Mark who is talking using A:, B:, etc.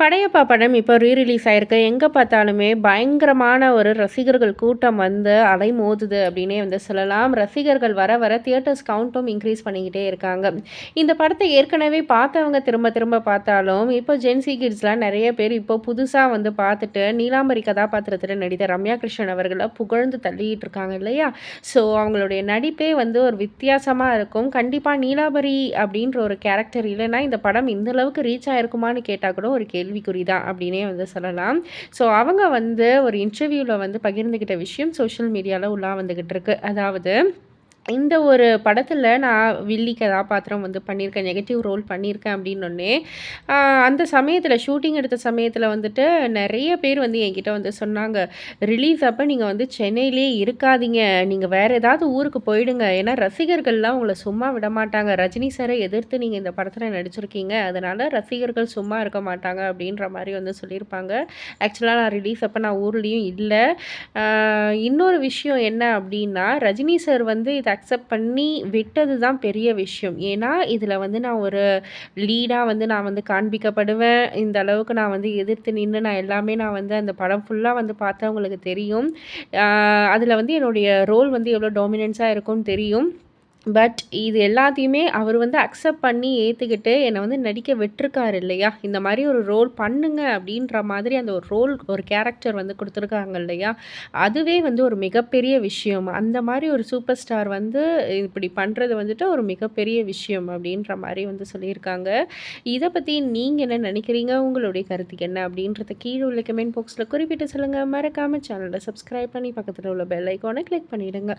A: படையப்பா படம் இப்போ re release ஆயிருக்கு. எங்கே பார்த்தாலுமே பயங்கரமான ஒரு ரசிகர்கள் கூட்டம் வந்து அலைமோதுது அப்படின்னே வந்து சொல்லலாம். ரசிகர்கள் வர வர தியேட்டர்ஸ் கவுண்ட்டும் இன்க்ரீஸ் பண்ணிக்கிட்டே இருக்காங்க. இந்த படத்தை ஏற்கனவே பார்த்தவங்க திரும்ப திரும்ப பார்த்தாலும் இப்போ ஜென்சி கிட்ஸ்லாம் நிறைய பேர் இப்போ புதுசாக வந்து பார்த்துட்டு நீலாம்பரி கதாபாத்திரத்தில் நடித்த ரம்யா கிருஷ்ணன் அவர்களை புகழ்ந்து தள்ளிட்டு இருக்காங்க இல்லையா? ஸோ அவங்களுடைய நடிப்பே வந்து ஒரு வித்தியாசமாக இருக்கும். கண்டிப்பாக நீலாம்பரி அப்படின்ற ஒரு கேரக்டர் இல்லைன்னா இந்த படம் இந்தளவுக்கு ரீச் ஆயிருக்குமான்னு கேட்டால் கூட ஒரு கேள்வி. கேள்விக்குறி தான் அப்படின்னே வந்து சொல்லலாம். ஸோ அவங்க வந்து ஒரு இன்டர்வியூவில் வந்து பகிர்ந்துக்கிட்ட விஷயம் சோஷியல் மீடியாவில் உள்ளா வந்துக்கிட்டு இருக்கு. அதாவது இந்த ஒரு படத்தில் நான் வில்லி கதாபாத்திரம் வந்து பண்ணியிருக்கேன் நெகட்டிவ் ரோல் பண்ணியிருக்கேன் அப்படின்னொன்னே அந்த சமயத்தில் ஷூட்டிங் எடுத்த சமயத்தில் வந்துட்டு நிறைய பேர் வந்து என்கிட்ட வந்து சொன்னாங்க ரிலீஸ் அப்போ நீங்கள் வந்து சென்னையிலே இருக்காதீங்க நீங்கள் வேறு ஏதாவது ஊருக்கு போயிடுங்க. ஏன்னா ரசிகர்கள்லாம் உங்களை சும்மா விட மாட்டாங்க. ரஜினி சாரை எதிர்த்து நீங்கள் இந்த படத்தில் நடிச்சிருக்கீங்க அதனால் ரசிகர்கள் சும்மா இருக்க மாட்டாங்க அப்படின்ற மாதிரி வந்து சொல்லியிருப்பாங்க. ஆக்சுவலாக நான் ரிலீஸ் அப்போ நான் ஊர்லேயும் இல்லை. இன்னொரு விஷயம் என்ன அப்படின்னா ரஜினி சார் வந்து இதை அக்செப்ட் பண்ணி விட்டது தான் பெரிய விஷயம். ஏன்னா இதில் வந்து நான் ஒரு லீடாக வந்து நான் வந்து காண்பிக்கப்படுவேன். இந்த அளவுக்கு நான் வந்து எதிர்த்து நின்று நான் எல்லாமே நான் வந்து அந்த படம் ஃபுல்லாக வந்து பார்த்தவங்களுக்கு தெரியும். அதில் வந்து என்னுடைய ரோல் வந்து எவ்வளோ டாமினன்ஸாக இருக்கும்னு தெரியும். பட் இது எல்லாத்தையுமே அவர் வந்து அக்செப்ட் பண்ணி ஏற்றுக்கிட்டு என்னை வந்து நடிக்க விட்டுருக்காரு இல்லையா? இந்த மாதிரி ஒரு ரோல் பண்ணுங்க அப்படின்ற மாதிரி அந்த ஒரு ரோல் ஒரு கேரக்டர் வந்து கொடுத்துருக்காங்க இல்லையா? அதுவே வந்து ஒரு மிகப்பெரிய விஷயம். அந்த மாதிரி ஒரு சூப்பர் ஸ்டார் வந்து இப்படி பண்ணுறது வந்துட்டு ஒரு மிகப்பெரிய விஷயம் அப்படின்ற மாதிரி வந்து சொல்லியிருக்காங்க. இதை பற்றி நீங்கள் என்ன நினைக்கிறீங்க? உங்களுடைய கருத்துக்கு என்ன? அப்படின்றத கீழே உள்ள கமெண்ட் பாக்ஸில் குறிப்பிட்டு சொல்லுங்கள் மறக்காமல் சேனலை சப்ஸ்கிரைப் பண்ணி பக்கத்தில் உள்ள பெல் ஐக்கானை கிளிக் பண்ணிவிடுங்க